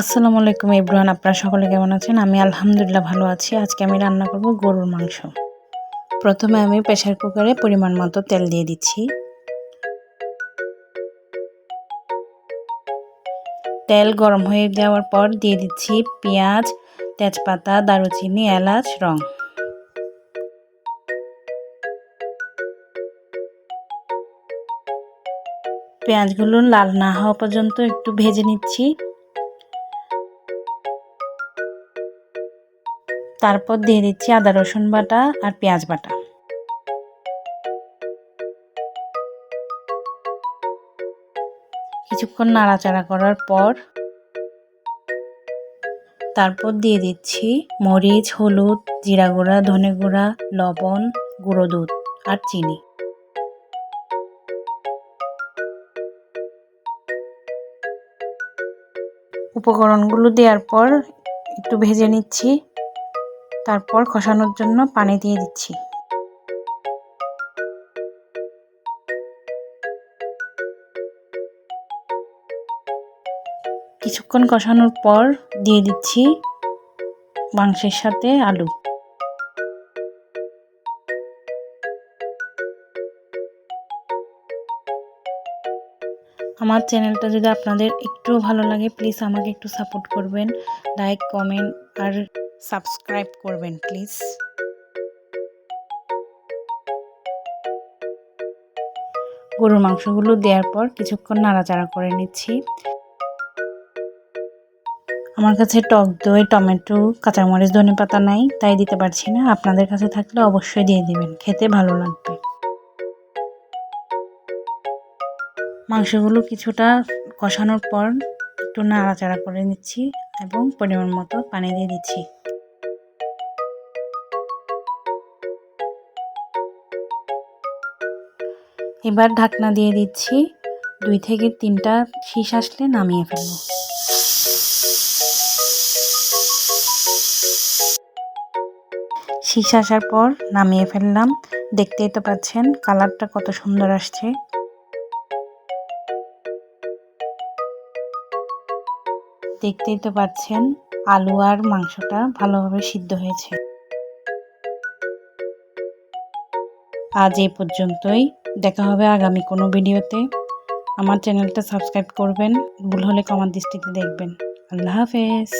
আসসালামু আলাইকুম ইব্রাহান আপনারা সকলে কেমন আছেন? আমি আলহামদুলিল্লাহ ভালো আছি। আজকে আমি রান্না করব গরুর মাংস। প্রথমে আমি প্রেশার কুকারে পরিমাণ মতো তেল দিয়ে দিচ্ছি। তেল গরম হয়ে যাওয়ার পর দিয়ে দিচ্ছি পেঁয়াজ, তেজপাতা, দারুচিনি, এলাচ, রং। পেঁয়াজগুলো লাল না হওয়া পর্যন্ত একটু ভেজে নিচ্ছি। তারপর দিয়ে দিচ্ছি আদা, রসুন বাটা আর পেঁয়াজ বাটা। কিছুক্ষণ নাড়াচাড়া করার পর তারপর দিয়ে দিচ্ছি মরিচ, হলুদ, জিরা গুঁড়া, ধনে গুঁড়া, লবণ, গুঁড়ো দুধ আর চিনি। উপকরণগুলো দেওয়ার পর একটু ভেজে নিচ্ছি। তারপর কষানোর জন্য পানি দিয়ে দিচ্ছি। কিছুক্ষণ কষানোর পর দিয়ে দিচ্ছি মাংসের সাথে আলু। আমার চ্যানেলটা যদি আপনাদের একটু ভালো লাগে প্লিজ আমাকে একটু সাপোর্ট করবেন। লাইক কমেন্ট আর সাবস্ক্রাইব করবেন, প্লিজ। গরুর মাংসগুলো দেওয়ার পর কিছুক্ষণ নাড়াচাড়া করে নিচ্ছি। আমার কাছে টক দই, টমেটো, কাঁচামরিচ ধনে পাতা নাই, তাই দিতে পারছি না। আপনাদের কাছে থাকলে অবশ্যই দিয়ে দিবেন, খেতে ভালো লাগবে। মাংসগুলো কিছুটা কষানোর পর একটু নাড়াচাড়া করে নিচ্ছি এবং পরিমাণ মতো পানি দিয়ে দিচ্ছি। এবার ঢাকনা দিয়ে দিচ্ছি। দুই থেকে তিনটা শীষ আসলে নামিয়ে ফেলব। শীষ আসার পর নামিয়ে ফেললাম। দেখতেই তো পাচ্ছেন, কালারটা কত সুন্দর আসছে। দেখতেই তো পাচ্ছেন, আলু আর মাংসটা ভালোভাবে সিদ্ধ হয়েছে। আজ এই পর্যন্তই। দেখা হবে আগামী কোনো ভিডিওতে। আমার চ্যানেলটা সাবস্ক্রাইব করবেন, ভুল হলে কমার দৃষ্টিতে দেখবেন। আল্লাহ হাফেজ।